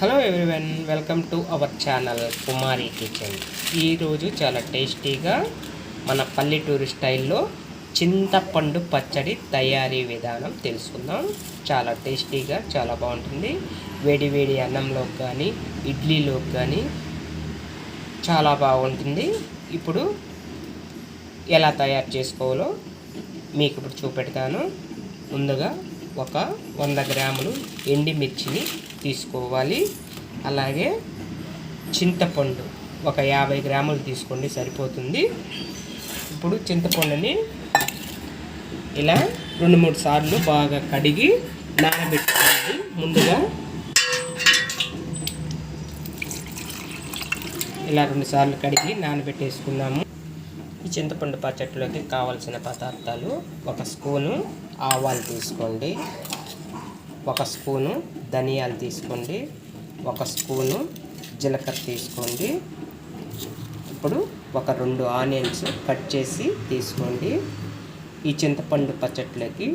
Hello everyone welcome to our channel Kumari kitchen. ఈరోజు చాలా టేస్టీగా మన పల్లెటూరు స్టైల్లో చింతపండు పచ్చడి తయారీ విధానం తెలుసుకుందాం. చాలా టేస్టీగా చాలా బాగుంటుంది. వేడి వేడి అన్నంలోకి కానీ ఇడ్లీలోకి కానీ చాలా బాగుంటుంది. ఇప్పుడు ఎలా తయారు చేసుకోవాలో మీకు ఇప్పుడు చూపెడతాను. ముందుగా ఒక వంద గ్రాములు ఎండిమిర్చిని తీసుకోవాలి. అలాగే చింతపండు ఒక యాభై గ్రాములు తీసుకోండి సరిపోతుంది. ఇప్పుడు చింతపండుని ఇలా రెండు మూడు సార్లు బాగా కడిగి నానబెట్టుకోండి ముందుగా ఇలా రెండు సార్లు కడిగి నానబెట్టేసుకున్నాము ఈ చింతపండు పచ్చట్లోకి కావలసిన పదార్థాలు ఒక స్పూను ఆవాలు తీసుకోండి. ఒక స్పూను ధనియాలు తీసుకోండి ఒక స్పూను జీలకర్ర తీసుకోండి. ఇప్పుడు ఒక రెండు ఆనియన్స్ కట్ చేసి తీసుకోండి. ఈ చింతపండు పచ్చట్లోకి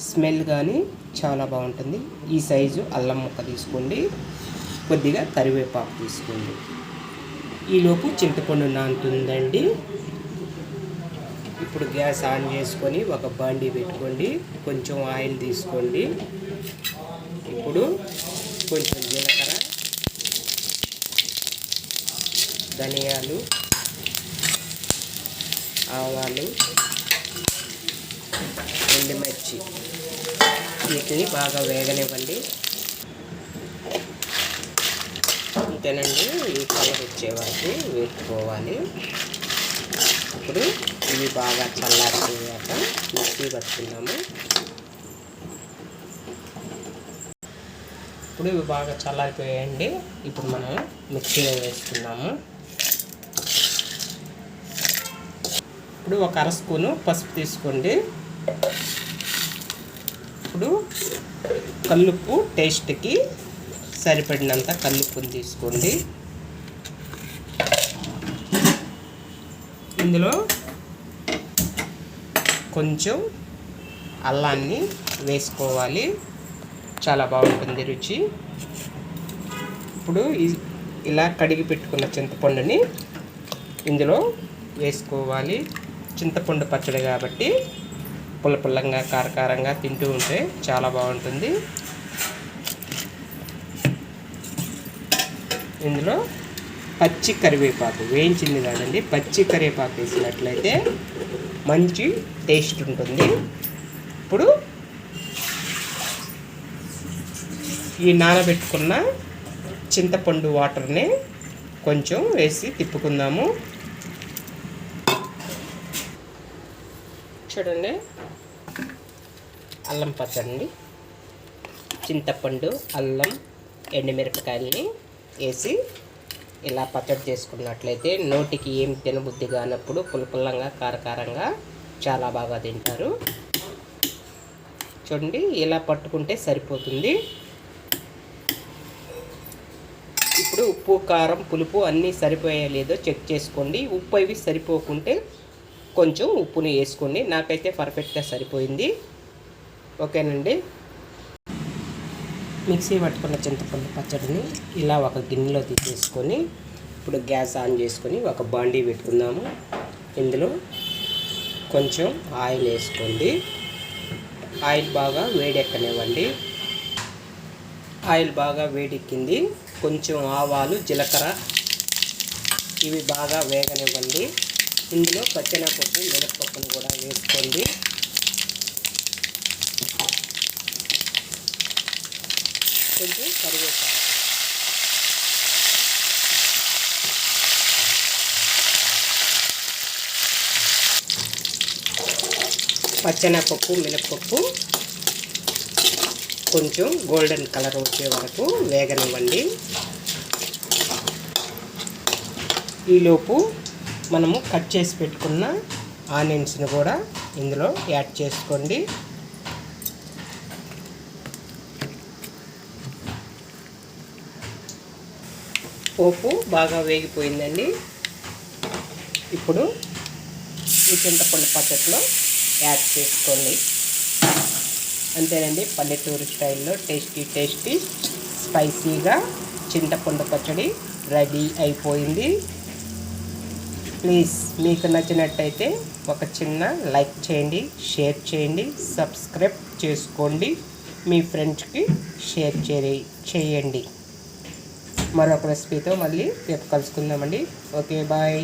స్మెల్ కానీ చాలా బాగుంటుంది. ఈ సైజు అల్లం ముక్క తీసుకోండి కొద్దిగా కరివేపాకు తీసుకోండి. ఈలోపు చింతపండు నానుతుందండి. ఇప్పుడు గ్యాస్ ఆన్ చేసుకొని ఒక బాండీ పెట్టుకోండి. కొంచెం ఆయిల్ తీసుకోండి. ఇప్పుడు కొంచెం జీలకర్ర ధనియాలు ఆవాలు ఎండుమిర్చి. వీటిని బాగా వేగనివ్వండి. అంతేనండి ఈ కలర్ వచ్చేవారికి వేసుకోవాలి ఇప్పుడు ఇవి బాగా చల్లారిపోయాక మిక్సీ పట్టుకుందాము. ఇప్పుడు ఇవి బాగా చల్లారిపోయాయండి. ఇప్పుడు మనం మిక్సీలో వేసుకున్నాము ఇప్పుడు ఒక అర స్పూను పసుపు తీసుకోండి. ఇప్పుడు కల్లుప్పు టేస్ట్కి సరిపడినంత కల్లుప్పుని తీసుకోండి. ఇందులో కొంచెం అల్లాన్ని వేసుకోవాలి. చాలా బాగుంటుంది రుచి. ఇప్పుడు ఇలా కడిగి పెట్టుకున్న చింతపండుని ఇందులో వేసుకోవాలి. చింతపండు పచ్చడి కాబట్టి పుల్ల పుల్లంగా కారకారంగా తింటూ ఉంటే చాలా బాగుంటుంది. ఇందులో పచ్చి కరివేపాకు వేయించింది కాదండి పచ్చి కరివేపాకు వేసినట్లయితే మంచి టేస్ట్ ఉంటుంది. ఇప్పుడు ఈ నానబెట్టుకున్న చింతపండు వాటర్ని కొంచెం వేసి తిప్పుకుందాము. చూడండి అల్లం పచ్చడి చింతపండు అల్లం ఎండుమిరపకాయలని వేసి ఇలా పచ్చడి చేసుకున్నట్లయితే నోటికి ఏం తినబుద్ధి కానప్పుడు పులపుల్లంగా కారకారంగా చాలా బాగా తింటారు. చూడండి ఇలా పట్టుకుంటే సరిపోతుంది. ఇప్పుడు ఉప్పు కారం పులుపు అన్నీ సరిపోయా లేదో చెక్ చేసుకోండి. ఉప్పు అవి సరిపోకుంటే కొంచెం ఉప్పుని వేసుకోండి. నాకైతే పర్ఫెక్ట్గా సరిపోయింది. ఓకేనండి? మిక్సీ పట్టుకున్న చింతపండు పచ్చడిని ఇలా ఒక గిన్నెలో తీసేసుకొని ఇప్పుడు గ్యాస్ ఆన్ చేసుకొని ఒక బాండీ పెట్టుకుందాము. ఇందులో కొంచెం ఆయిల్ వేసుకోండి. ఆయిల్ బాగా వేడెక్కనివ్వండి. ఆయిల్ బాగా వేడెక్కింది. కొంచెం ఆవాలు జీలకర్ర ఇవి బాగా వేగనివ్వండి. ఇందులో పచ్చెనపప్పు మినప్పప్పును కూడా వేసుకోండి కొంచెం కరివేపాకు. పచ్చెనపప్పు మినపప్పు కొంచెం గోల్డెన్ కలర్ వచ్చే వరకు వేగనివ్వండి. ఈలోపు మనము కట్ చేసి పెట్టుకున్న ఆనియన్స్ని కూడా ఇందులో యాడ్ చేసుకోండి. పోపు బాగా వేగిపోయిందండి. ఇప్పుడు ఈ చింతపండు పచ్చట్లో యాడ్ చేసుకోండి. అంతేనండి పల్లెటూరు స్టైల్లో టేస్టీ టేస్టీ స్పైసీగా చింతపండు పచ్చడి రెడీ అయిపోయింది. ప్లీజ్ మీకు నచ్చినట్టయితే ఒక చిన్న లైక్ చేయండి షేర్ చేయండి సబ్స్క్రైబ్ చేసుకోండి. మీ ఫ్రెండ్స్కి షేర్ చేయండి. మరొక రెసిపీతో మళ్ళీ రేపు కలుసుకుందామండి. Okay bye.